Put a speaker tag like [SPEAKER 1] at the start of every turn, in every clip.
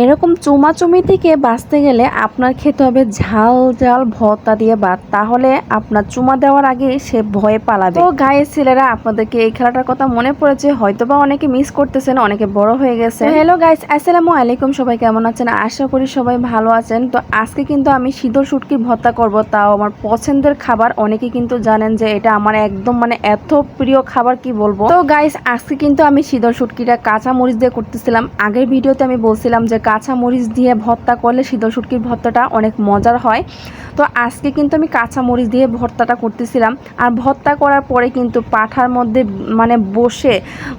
[SPEAKER 1] এরকম চুমাচুমি থেকে বাঁচতে গেলে আপনার খেতে হবে ঝাল ঝাল ভর্তা দিয়ে ভাত। তাহলে আপনার চুমা দেওয়ার আগে সে ভয়ে পালাবে। তো গায়ের ছেলেরা, আপনাদেরকে এই খেলাটার কথা মনে পড়েছে। হয়তোবা অনেকে মিস করতেছেন, অনেকে বড় হয়ে গেছে। হ্যালো গাইস আসসালামু আলাইকুম। সবাই কেমন আছেন? আশা করি সবাই ভালো আছেন। তো আজকে কিন্তু আমি শীতল শুটকির ভর্তা করব। তাও আমার পছন্দের খাবার। অনেকে কিন্তু জানেন যে এটা আমার একদম মানে এত প্রিয় খাবার, কি বলব? তো গাইস আজকে কিন্তু আমি শীতল শুটকিটা কাঁচা মরিচ দিয়ে করতেছিলাম। আগের ভিডিওতে আমি বলছিলাম যে কাঁচা মরিচ দিয়ে ভর্তা করলে শীতল শুটকির ভর্তাটা অনেক মজার হয়। তো আজকে কিন্তু আমি কাঁচা মরিচ দিয়ে ভর্তাটা করতেছিলাম। আর ভর্তা করার পরে কিন্তু পাঠার মধ্যে মানে বসে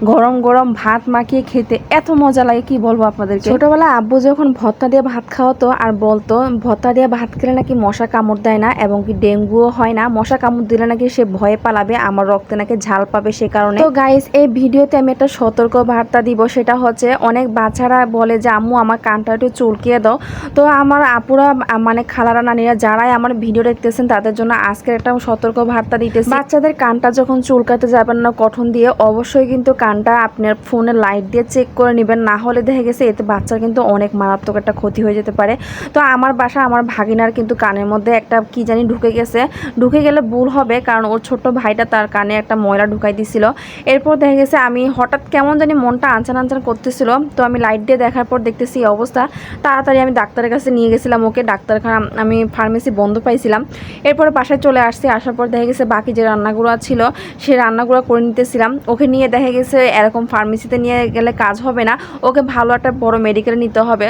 [SPEAKER 1] গরম গরম ভাত মাখিয়ে খেতে এত মজা লাগে কি বলব আপনাদেরকে? ছোটবেলায় আব্বু যখন ভর্তা দিয়ে ভাত খাওয়াতো আর বলতো ভর্তা দিয়ে ভাত খেলে নাকি মশা কামড় দেয় না এবং কি ডেঙ্গুও হয় না? মশা কামড় দিলে নাকি সে ভয়ে পালাবে আমার রক্তে নাকি ঝাল পাবে সে কারণে? তো গাইস এই ভিডিওতে আমি একটা সতর্ক বার্তা দিব সেটা হচ্ছে অনেক বাচ্চারা বলে যে আম্মু আমার কানটা একটু চুলকিয়ে দাও। তো আমার আপুরা মানে খালারা নানিরা যারাই আমার ভিডিও দেখতেছেন, তাদের জন্য আজকের একটা সতর্ক বার্তা দিতেছি। বাচ্চাদের কানটা যখন চুলকাতে যাবেন না কঠন দিয়ে, অবশ্যই কিন্তু কানটা আপনার ফোনের লাইট দিয়ে চেক করে নেবেন। না হলে দেখা গেছে এতে বাচ্চার কিন্তু অনেক মারাত্মক একটা ক্ষতি হয়ে যেতে পারে। তো আমার বাসা, আমার ভাগিনার কিন্তু কানের মধ্যে একটা কি জানি ঢুকে গেছে। ঢুকে গেলে ভুল হবে, কারণ ওর ছোট ভাইটা তার কানে একটা ময়লা ঢুকাই দিছিল। এরপর দেখা গেছে আমি হঠাৎ কেমন জানি মনটা আনচান আনচান করতেছিল। তো আমি লাইট দিয়ে দেখার পর দেখতেছি এই অবস্থা। তাড়াতাড়ি আমি ডাক্তারের কাছে নিয়ে গেছিলাম ওকে। ডাক্তারখানা আমি ফার্মেসি বন্ধ পাইছিলাম। এরপরে বাসায় চলে আসছি। আসার পর দেখা গেছে বাকি যে রান্নাগুলো ছিল, সে রান্নাগুলো করে নিতেছিলাম। ওকে নিয়ে দেখা গেছে এরকম ফার্মেসিতে নিয়ে গেলে কাজ হবে না। ওকে ভালো একটা বড় মেডিকেলে নিতে হবে।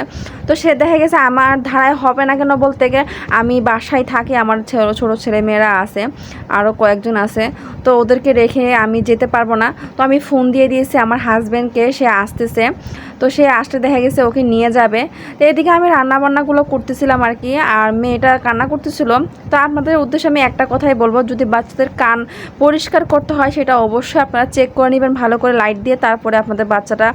[SPEAKER 1] তো সে দেখা গেছে আমার ধারায় হবে না কেন বলতে গিয়ে আমি বাসায় থাকি। আমার ছোটো ছোটো ছেলেমেয়েরা আছে আরও কয়েকজন আছে। তো ওদেরকে রেখে আমি যেতে পারব না। তো আমি ফোন দিয়ে দিয়েছি আমার হাজব্যান্ডকে সে আসতেছে। তো সে আসতে দেখা গেছে ওকে নিয়ে যাবে। তো এদিকে আমি রান্না বান্নাগুলো করতেছিলাম আর কি, আর মেয়েটা কান্না করতেছিল। তো আপনাদের উদ্দেশ্যে আমি একটা কথাই বলব, যদি বাচ্চাদের কান পরিষ্কার করতে হয় সেটা অবশ্যই আপনারা চেক করে নেবেন, ভালো করে লাইট দিয়ে তারপরে আপনাদের বাচ্চাটা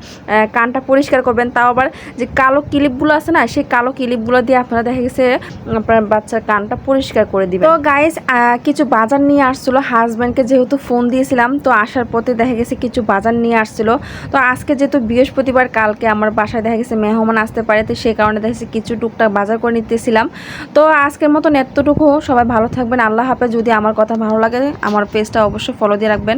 [SPEAKER 1] কানটা পরিষ্কার করবেন। তাও আবার যে কালো ক্লিপগুলো আছে না, সেই কালো ক্লিপগুলো দিয়ে আপনারা দেখা গেছে, আপনার বাচ্চার কানটা পরিষ্কার করে দিবেন। তো গাইস কিছু বাজার নিয়ে আসছিল হাজব্যান্ডকে যেহেতু ফোন দিয়েছিলাম, তো আসার পথে দেখা গেছে কিছু বাজার নিয়ে আসছিল। তো আজকে যেহেতু বৃহস্পতিবার কালকে আমার বাসায় দেখা গেছে মেহমান আসতে পারে, তো সেই কারণে দেখা গেছে কিছু টুকটাক বাজার করে নিতেছিলাম। তো আজকের মতো এতটুকু, সবাই ভালো থাকবেন, আল্লাহ হাফেজ। যদি আমার কথা ভালো লাগে, আমার পেজটা অবশ্যই ফলো দিয়ে রাখবেন।